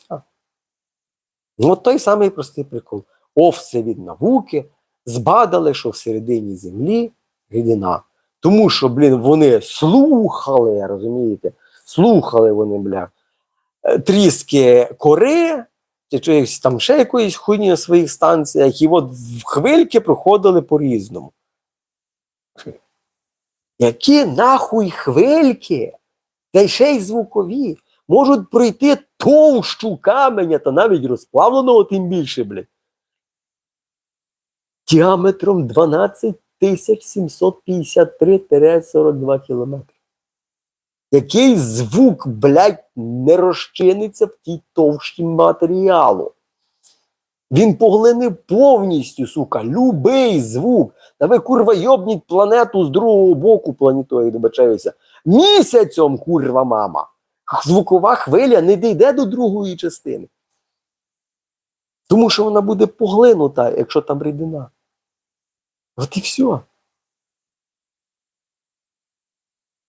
все. Ну, от той самий простий прикол. Овце від науки збадали, що всередині землі рідина. Тому що, блін, вони слухали, розумієте, слухали вони, бля, е, тріски кори, чи чогось там ще якоїсь хуйні на своїх станціях, і от в хвильки проходили по-різному. Які нахуй хвильки, та й ще й звукові, можуть пройти товщу каменя та навіть розплавленого, тим більше, блядь. Діаметром 12 753-42 кілометри. Який звук, блядь, не розчиниться в тій товщі матеріалу? Він поглинив повністю, сука, любий звук. Та ви, курва, йобніть планету з другого боку планетою, добачаюся. Місяцем, курва, мама. Звукова хвиля не дійде до другої частини. Тому що вона буде поглинута, якщо там рідина. От і все.